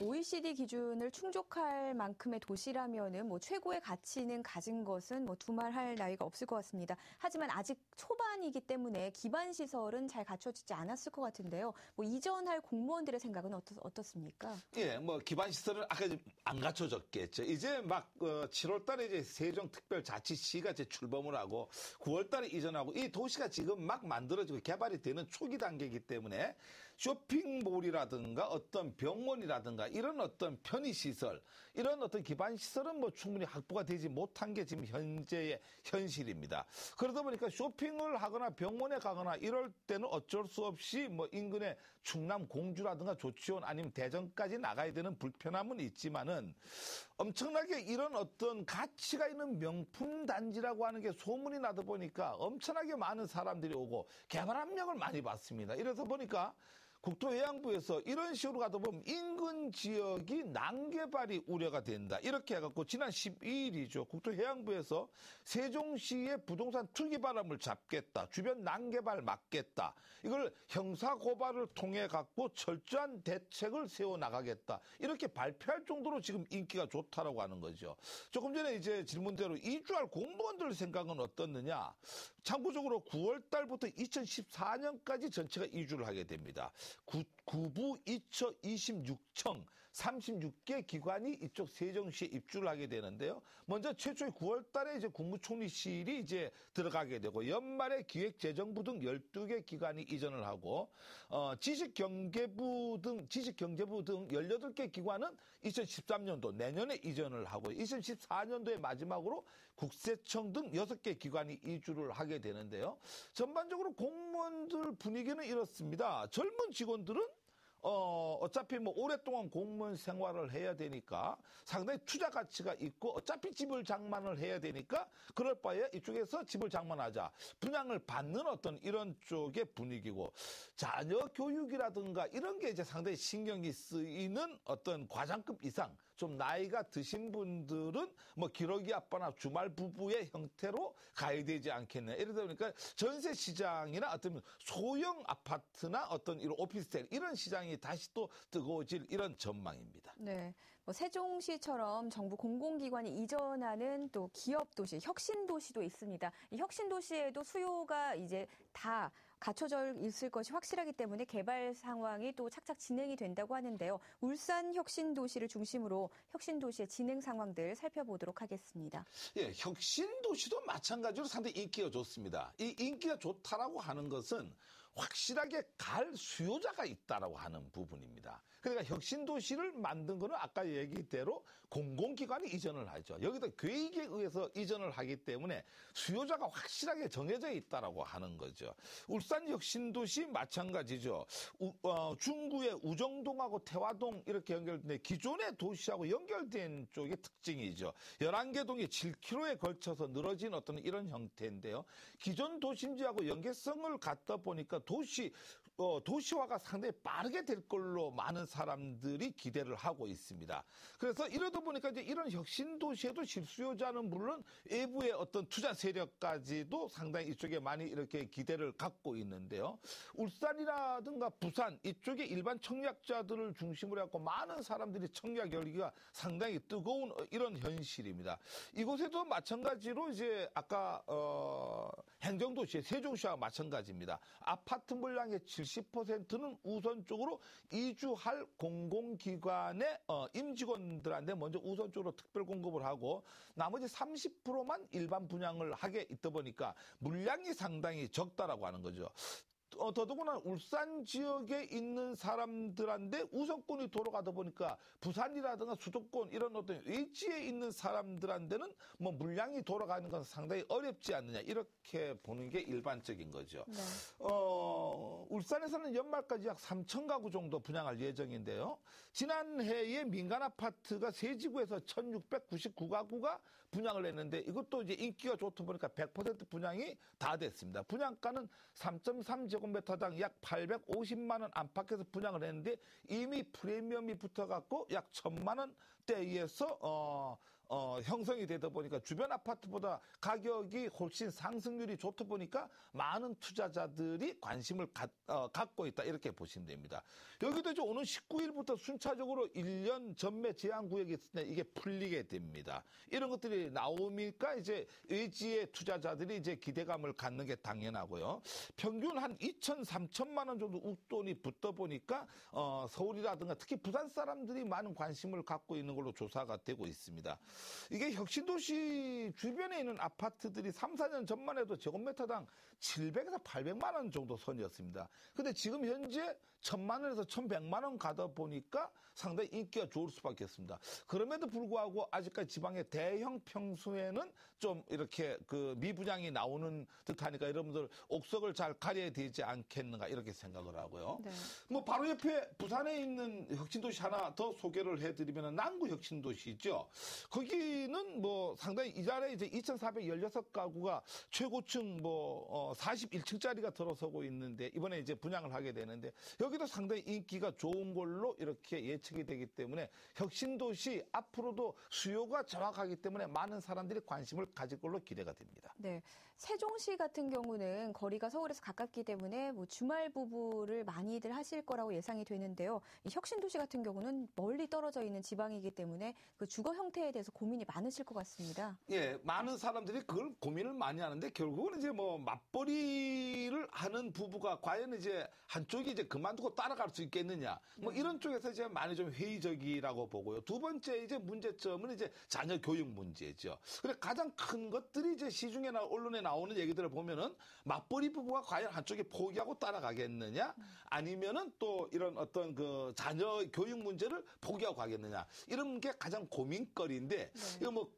OECD 기준을 충족할 만큼의 도시라면은 뭐 최고의 가치는 가진 것은 뭐 두말할 나위가 없을 것 같습니다. 하지만 아직 초반이기 때문에 기반 시설은 잘 갖춰지지 않았을 것 같은데요. 뭐 이전할 공무원들의 생각은 어떻, 어떻 습니까? 예, 뭐 기반 시설은 아까 안 갖춰졌겠죠. 이제 막 어, 7월달에 이제 세종특별자치시가 이제 출범을 하고 9월달에 이전하고 이 도시가 지금 막 만들어지고 개발이 되는 초기 단계이기 때문에 쇼핑몰이라든가 어떤 병원이라든가 이런 어떤 편의시설, 이런 어떤 기반시설은 뭐 충분히 확보가 되지 못한 게 지금 현재의 현실입니다. 그러다 보니까 쇼핑을 하거나 병원에 가거나 이럴 때는 어쩔 수 없이 뭐 인근에 충남 공주라든가 조치원 아니면 대전까지 나가야 되는 불편함은 있지만은 엄청나게 이런 어떤 가치가 있는 명품 단지라고 하는 게 소문이 나다 보니까 엄청나게 많은 사람들이 오고 개발 압력을 많이 받습니다. 이래서 보니까 국토해양부에서 이런 식으로 가다 보면 인근 지역이 난개발이 우려가 된다. 이렇게 해갖고 지난 12일이죠. 국토해양부에서 세종시의 부동산 투기 바람을 잡겠다. 주변 난개발 막겠다. 이걸 형사고발을 통해 갖고 철저한 대책을 세워나가겠다. 이렇게 발표할 정도로 지금 인기가 좋다라고 하는 거죠. 조금 전에 이제 질문대로 이주할 공무원들 생각은 어떻느냐. 참고적으로 9월 달부터 2014년까지 전체가 이주를 하게 됩니다. 구, 부 2026청 36개 기관이 이쪽 세종시에 입주를 하게 되는데요. 먼저 최초의 9월 달에 이제 국무총리실이 이제 들어가게 되고 연말에 기획재정부 등 12개 기관이 이전을 하고 어, 지식경제부 등 지식경제부 등 18개 기관은 2013년도 내년에 이전을 하고 2014년도에 마지막으로 국세청 등 6개 기관이 이주를 하게 되는데요. 전반적으로 공무원들 분위기는 이렇습니다. 젊은 직원들은 어, 어차피 뭐 오랫동안 공무원 생활을 해야 되니까 상당히 투자 가치가 있고 어차피 집을 장만을 해야 되니까 그럴 바에 이쪽에서 집을 장만하자. 분양을 받는 어떤 이런 쪽의 분위기고 자녀 교육이라든가 이런 게 이제 상당히 신경이 쓰이는 어떤 과장급 이상 좀 나이가 드신 분들은 뭐 기러기 아빠나 주말 부부의 형태로 가야 되지 않겠냐. 이러다 보니까 전세 시장이나 어떤 소형 아파트나 어떤 이런 오피스텔 이런 시장이 다시 또 뜨거워질 이런 전망입니다. 네. 뭐 세종시처럼 정부 공공기관이 이전하는 또 기업 도시, 혁신 도시도 있습니다. 이 혁신 도시에도 수요가 이제 다 갖춰져 있을 것이 확실하기 때문에 개발 상황이 또 착착 진행이 된다고 하는데요. 울산 혁신 도시를 중심으로 혁신 도시의 진행 상황들 살펴보도록 하겠습니다. 예, 혁신 도시도 마찬가지로 상당히 인기가 좋습니다. 이 인기가 좋다라고 하는 것은 확실하게 갈 수요자가 있다라고 하는 부분입니다. 그러니까 혁신 도시를 만든 거는 아까 얘기대로 공공기관이 이전을 하죠. 여기다 계획에 의해서 이전을 하기 때문에 수요자가 확실하게 정해져 있다라고 하는 거죠. 울산 혁신도시 마찬가지죠. 우, 어, 중구의 우정동하고 태화동 이렇게 연결된 기존의 도시하고 연결된 쪽의 특징이죠. 11개 동이 7km에 걸쳐서 늘어진 어떤 이런 형태인데요. 기존 도심지하고 연계성을 갖다 보니까 도시 어, 도시화가 상당히 빠르게 될 걸로 많은 사람들이 기대를 하고 있습니다. 그래서 이러다 보니까 이제 이런 혁신 도시에도 실수요자는 물론 외부의 어떤 투자 세력까지도 상당히 이쪽에 많이 이렇게 기대를 갖고 있는데요. 울산이라든가 부산 이쪽에 일반 청약자들을 중심으로 해갖고 많은 사람들이 청약 열기가 상당히 뜨거운 이런 현실입니다. 이곳에도 마찬가지로 이제 아까 어, 행정도시의 세종시와 마찬가지입니다. 아파트 물량의 70%는 우선적으로 이주할 공공기관의 어, 임직원들한테 먼저 우선적으로 특별 공급을 하고 나머지 30%만 일반 분양을 하게 있다 보니까 물량이 상당히 적다라고 하는 거죠. 어, 더더구나 울산 지역에 있는 사람들한테 우선권이 돌아가다 보니까 부산이라든가 수도권 이런 어떤 위치에 있는 사람들한테는 뭐 물량이 돌아가는 건 상당히 어렵지 않느냐 이렇게 보는 게 일반적인 거죠. 네. 어, 울산에서는 연말까지 약 3천 가구 정도 분양할 예정인데요. 지난해에 민간 아파트가 세 지구에서 1,699가구가 분양을 했는데 이것도 이제 인기가 좋다 보니까 100% 분양이 다 됐습니다. 분양가는 3.3제 곱미터당 약 850만 원 안팎에서 분양을 했는데 이미 프리미엄이 붙어갖고 약 1천만 원대에서 어, 어, 형성이 되다 보니까 주변 아파트보다 가격이 훨씬 상승률이 좋다 보니까 많은 투자자들이 관심을 가, 어, 갖고 있다 이렇게 보시면 됩니다. 여기도 이제 오는 19일부터 순차적으로 1년 전매 제한 구역이 때 이게 풀리게 됩니다. 이런 것들이 나오니까 이제 의지의 투자자들이 이제 기대감을 갖는 게 당연하고요. 평균 한 2천, 3천만 원 정도 웃돈이 붙다 보니까 어, 서울이라든가 특히 부산 사람들이 많은 관심을 갖고 있는 걸로 조사가 되고 있습니다. 이게 혁신도시 주변에 있는 아파트들이 3, 4년 전만 해도 제곱미터당 700에서 800만 원 정도 선이었습니다. 근데 지금 현재 1000만 원에서 1100만 원 가다 보니까 상당히 인기가 좋을 수밖에 없습니다. 그럼에도 불구하고 아직까지 지방의 대형 평수에는 좀 이렇게 그 미분양이 나오는 듯하니까 여러분들 옥석을 잘 가려야 되지 않겠는가 이렇게 생각을 하고요. 네. 뭐 바로 옆에 부산에 있는 혁신도시 하나 더 소개를 해드리면 남구 혁신도시죠. 거기는 뭐 상당히 이달에 이제 2,416가구가 최고층 뭐 어, 41층짜리가 들어서고 있는데 이번에 이제 분양을 하게 되는데 여기도 상당히 인기가 좋은 걸로 이렇게 예측이 되기 때문에 혁신도시 앞으로도 수요가 정확하기 때문에 많은 사람들이 관심을 가질 걸로 기대가 됩니다. 네. 세종시 같은 경우는 거리가 서울에서 가깝기 때문에 뭐 주말 부부를 많이들 하실 거라고 예상이 되는데요. 이 혁신도시 같은 경우는 멀리 떨어져 있는 지방이기 때문에 그 주거 형태에 대해서 고민이 많으실 것 같습니다. 예, 많은 사람들이 그걸 고민을 많이 하는데 결국은 이제 뭐 맞벌이를 하는 부부가 과연 이제 한쪽이 이제 그만두고 따라갈 수 있겠느냐. 뭐 이런 쪽에서 이제 많이 좀 회의적이라고 보고요. 두 번째 이제 문제점은 이제 자녀 교육 문제죠. 그래 가장 큰 것들이 이제 시중에나 언론에 나오는 얘기들을 보면은 맞벌이 부부가 과연 한쪽에 포기하고 따라가겠느냐 아니면은 또 이런 어떤 그 자녀 교육 문제를 포기하고 가겠느냐 이런 게 가장 고민거리인데 이거 뭐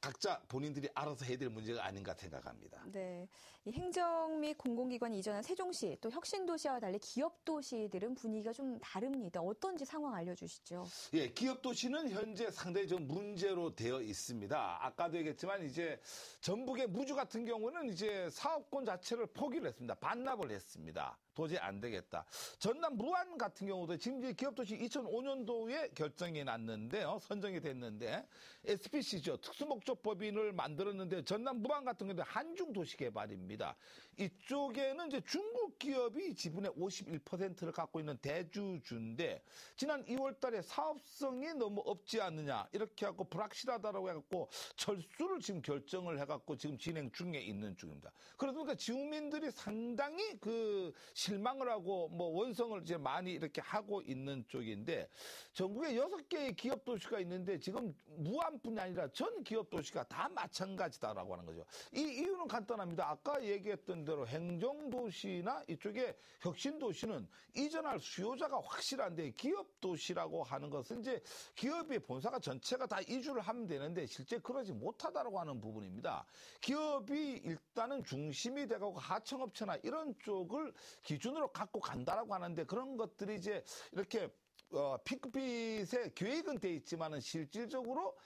각자 본인들이 알아서 해야 될 문제가 아닌가 생각합니다. 네. 이 행정 및 공공기관이 이전한 세종시 또 혁신도시와 달리 기업도시들은 분위기가 좀 다릅니다. 어떤지 상황 알려주시죠. 예, 기업 도시는 현재 상당히 좀 문제로 되어 있습니다. 아까도 얘기했지만 이제 전북의 무주 같은 경우는 이제 사업권 자체를 포기를 했습니다. 반납을 했습니다. 도저히 안 되겠다. 전남 무안 같은 경우도 지금 이제 기업도시 2005년도에 결정이 났는데요. 선정이 됐는데 SPC죠. 특수목 적법인을 만들었는데 전남 무안 같은 경우는 한중 도시개발입니다. 이쪽에는 이제 중국 기업이 지분의 51%를 갖고 있는 대주주인데 지난 2월 달에 사업성이 너무 없지 않느냐 이렇게 하고 불확실하다라고 해갖고 철수를 지금 결정을 해갖고 지금 진행 중에 있는 중입니다. 그러다 보니까 지구민들이 상당히 그 실망을 하고 뭐 원성을 이제 많이 이렇게 하고 있는 쪽인데 전국에 여섯 개의 기업 도시가 있는데 지금 무안뿐이 아니라 전 기업 도 시가 다 마찬가지다라고 하는 거죠. 이 이유는 간단합니다. 아까 얘기했던 대로 행정 도시나 이쪽에 혁신 도시는 이전할 수요자가 확실한데 기업 도시라고 하는 것은 이제 기업의 본사가 전체가 다 이주를 하면 되는데 실제 그러지 못하다라고 하는 부분입니다. 기업이 일단은 중심이 돼가고 하청업체나 이런 쪽을 기준으로 갖고 간다라고 하는데 그런 것들이 이제 이렇게 어, 핑크빛에 계획은 돼 있지만은 실질적으로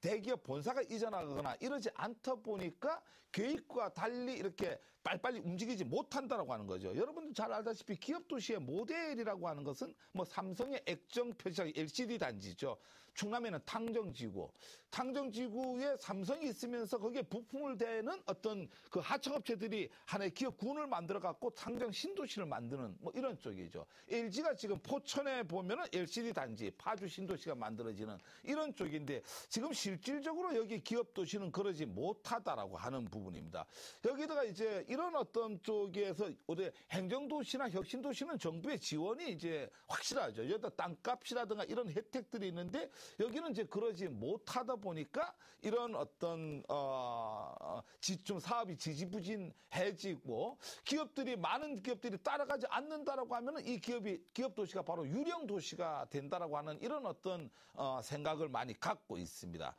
대기업 본사가 이전하거나 이러지 않다 보니까 계획과 달리 이렇게 빨리빨리 움직이지 못한다라고 하는 거죠. 여러분들 잘 알다시피 기업 도시의 모델이라고 하는 것은 뭐 삼성의 액정 표시장 LCD 단지죠. 충남에는 탕정지구, 탕정지구에 삼성이 있으면서 거기에 부품을 대는 어떤 그 하청업체들이 하나의 기업군을 만들어 갖고 탕정 신도시를 만드는 뭐 이런 쪽이죠. LG가 지금 포천에 보면은 LCD 단지, 파주 신도시가 만들어지는 이런 쪽인데 지금 실질적으로 여기 기업 도시는 그러지 못하다라고 하는 부분입니다. 여기다가 이제 이런 어떤 쪽에서 어디 행정도시나 혁신도시는 정부의 지원이 이제 확실하죠. 여기다 땅값이라든가 이런 혜택들이 있는데 여기는 이제 그러지 못하다 보니까 이런 어떤 어좀 사업이 지지부진해지고 기업들이 많은 기업들이 따라가지 않는다라고 하면은 이 기업이 기업 도시가 바로 유령 도시가 된다라고 하는 이런 어떤 어 생각을 많이 갖고 있습니다.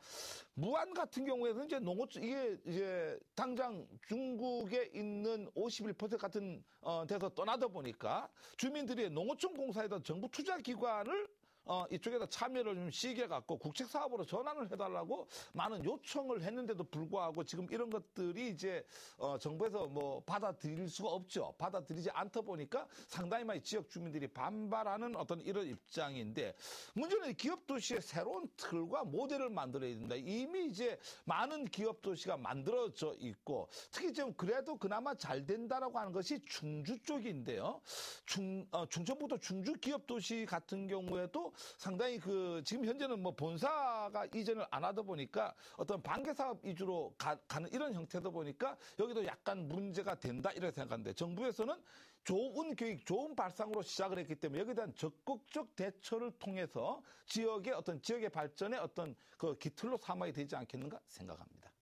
무안 같은 경우에는 이제 농어촌 이게 이제 당장 중국에 있는 51% 같은 어 데서 떠나다 보니까 주민들이 농어촌 공사에다 정부 투자 기관을 어, 이쪽에다 참여를 좀 시게 갖고 국책 사업으로 전환을 해달라고 많은 요청을 했는데도 불구하고 지금 이런 것들이 이제 어, 정부에서 뭐 받아들일 수가 없죠. 받아들이지 않다 보니까 상당히 많이 지역 주민들이 반발하는 어떤 이런 입장인데 문제는 기업 도시의 새로운 틀과 모델을 만들어야 된다. 이미 이제 많은 기업 도시가 만들어져 있고 특히 좀 그래도 그나마 잘 된다라고 하는 것이 충주 쪽인데요. 중 어, 충청북도 충주 기업 도시 같은 경우에도 상당히 그 지금 현재는 뭐 본사가 이전을 안 하다 보니까 어떤 반개 사업 위주로 가, 는 이런 형태다 보니까 여기도 약간 문제가 된다 이렇게 생각하는데 정부에서는 좋은 교육, 좋은 발상으로 시작을 했기 때문에 여기에 대한 적극적 대처를 통해서 지역의 어떤 지역의 발전에 어떤 그 기틀로 삼아야 되지 않겠는가 생각합니다.